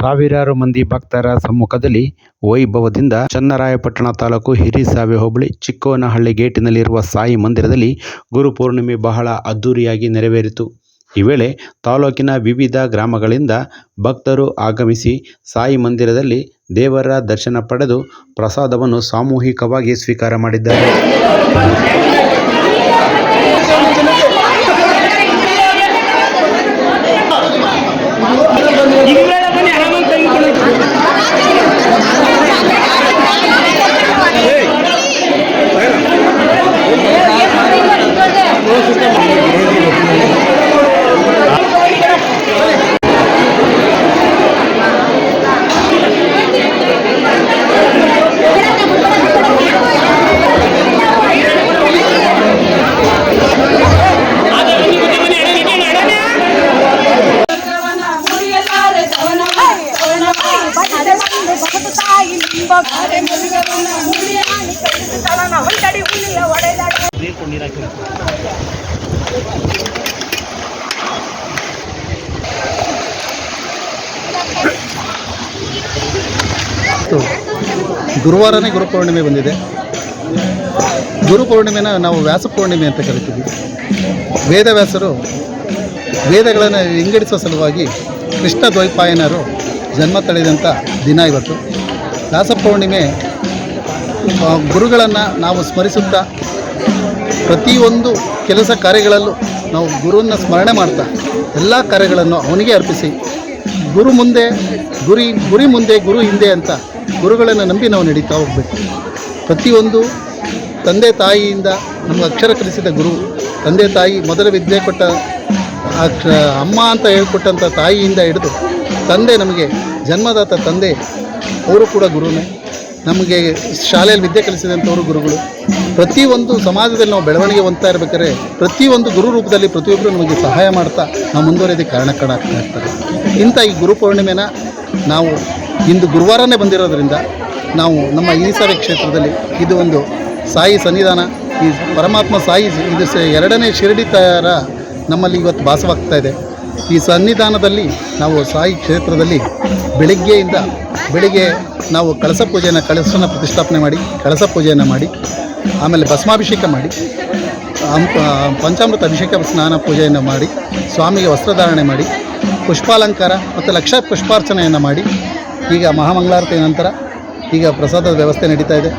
ಸಾವಿರಾರು ಮಂದಿ ಭಕ್ತರ ಸಮ್ಮುಖದಲ್ಲಿ ವೈಭವದಿಂದ ಚನ್ನರಾಯಪಟ್ಟಣ ತಾಲೂಕು ಹಿರಿಸಾವೆ ಹೋಬಳಿ ಚಿಕ್ಕೋನಹಳ್ಳಿ ಗೇಟಿನಲ್ಲಿರುವ ಸಾಯಿ ಮಂದಿರದಲ್ಲಿ ಗುರುಪೂರ್ಣಿಮೆ ಬಹಳ ಅದ್ದೂರಿಯಾಗಿ ನೆರವೇರಿತು. ಈ ವೇಳೆ ತಾಲೂಕಿನ ವಿವಿಧ ಗ್ರಾಮಗಳಿಂದ ಭಕ್ತರು ಆಗಮಿಸಿ ಸಾಯಿ ಮಂದಿರದಲ್ಲಿ ದೇವರ ದರ್ಶನ ಪಡೆದು ಪ್ರಸಾದವನ್ನು ಸಾಮೂಹಿಕವಾಗಿ ಸ್ವೀಕಾರ ಮಾಡಿದ್ದಾರೆ. ಗುರುವಾರನೇ ಗುರುಪೌರ್ಣಿಮೆ ಬಂದಿದೆ. ಗುರುಪೌರ್ಣಿಮೆನ ನಾವು ವ್ಯಾಸ ಪೌರ್ಣಿಮೆ ಅಂತ ಕರಿತೀವಿ. ವೇದವ್ಯಾಸರು ವೇದಗಳನ್ನು ವಿಂಗಡಿಸುವ ಸಲುವಾಗಿ ಕೃಷ್ಣ ದ್ವೈಪಾಯನರು ಜನ್ಮ ತಳೆದಂಥ ದಿನ ಇವತ್ತು. ವ್ಯಾಸ ಪೌರ್ಣಿಮೆ ಗುರುಗಳನ್ನು ನಾವು ಸ್ಮರಿಸುತ್ತಾ ಪ್ರತಿಯೊಂದು ಕೆಲಸ ಕಾರ್ಯಗಳಲ್ಲೂ ನಾವು ಗುರುವನ್ನು ಸ್ಮರಣೆ ಮಾಡ್ತಾ ಎಲ್ಲ ಕಾರ್ಯಗಳನ್ನು ಅವನಿಗೆ ಅರ್ಪಿಸಿ, ಗುರು ಮುಂದೆ, ಗುರಿ ಗುರಿ ಮುಂದೆ, ಗುರು ಹಿಂದೆ ಅಂತ ಗುರುಗಳನ್ನು ನಂಬಿ ನಾವು ನಡೀತಾ ಹೋಗ್ಬೇಕು. ಪ್ರತಿಯೊಂದು ತಂದೆ ತಾಯಿಯಿಂದ ನಮಗೆ ಅಕ್ಷರ ಕಲಿಸಿದ ಗುರು, ತಂದೆ ತಾಯಿ ಮೊದಲ ವಿದ್ಯೆ ಕೊಟ್ಟ ಅಕ್ಷ, ಅಮ್ಮ ಅಂತ ಹೇಳ್ಕೊಟ್ಟಂಥ ತಾಯಿಯಿಂದ ಹಿಡಿದು ತಂದೆ ನಮಗೆ ಜನ್ಮದಾತ ತಂದೆ, ಅವರು ಕೂಡ ಗುರುನೇ. ನಮಗೆ ಶಾಲೆಯಲ್ಲಿ ವಿದ್ಯೆ ಕಲಿಸಿದಂಥವರು ಗುರುಗಳು, ಪ್ರತಿಯೊಂದು ಸಮಾಜದಲ್ಲಿ ನಾವು ಬೆಳವಣಿಗೆ ಹೊಂದ್ತಾ ಇರ್ಬೇಕಾದ್ರೆ ಪ್ರತಿಯೊಂದು ಗುರು ರೂಪದಲ್ಲಿ ಪ್ರತಿಯೊಬ್ಬರು ನಮಗೆ ಸಹಾಯ ಮಾಡ್ತಾ ನಾವು ಮುಂದುವರೆಯೋದಕ್ಕೆ ಕಾರಣಕ್ಕಡಾಗ್ತಾ ಇರ್ತಾರೆ ಇಂಥ ಈ ಗುರು ಪೂರ್ಣಿಮೆನ ನಾವು ಇಂದು ಗುರುವಾರನೇ ಬಂದಿರೋದ್ರಿಂದ ನಾವು ನಮ್ಮ ಈ ಸಾರಿ ಕ್ಷೇತ್ರದಲ್ಲಿ ಇದು ಒಂದು ಸಾಯಿ ಸನ್ನಿಧಾನ, ಈ ಪರಮಾತ್ಮ ಸಾಯಿ ಇದು ಎರಡನೇ ಶಿರಡಿ ತರ ನಮ್ಮಲ್ಲಿ ಇವತ್ತು ಭಾಸವಾಗ್ತಾ ಇದೆ. ಈ ಸನ್ನಿಧಾನದಲ್ಲಿ ನಾವು ಸಾಯಿ ಕ್ಷೇತ್ರದಲ್ಲಿ ಬೆಳಗ್ಗೆಯಿಂದ ಬೆಳಿಗ್ಗೆ ನಾವು ಕಳಸ ಪೂಜೆಯನ್ನು ಕಳಸನ ಪ್ರತಿಷ್ಠಾಪನೆ ಮಾಡಿ, ಕಳಸ ಪೂಜೆಯನ್ನು ಮಾಡಿ, ಆಮೇಲೆ ಭಸ್ಮಾಭಿಷೇಕ ಮಾಡಿ ಪಂಚಾಮೃತ ಅಭಿಷೇಕ ಸ್ನಾನ ಪೂಜೆಯನ್ನು ಮಾಡಿ, ಸ್ವಾಮಿಗೆ ವಸ್ತ್ರಧಾರಣೆ ಮಾಡಿ, ಪುಷ್ಪಾಲಂಕಾರ ಮತ್ತು ಲಕ್ಷ ಪುಷ್ಪಾರ್ಚನೆಯನ್ನು ಮಾಡಿ, ಈಗ ಮಹಾಮಂಗಳಾರತಿ ನಂತರ ಈಗ ಪ್ರಸಾದದ ವ್ಯವಸ್ಥೆ ನಡೀತಾ ಇದೆ.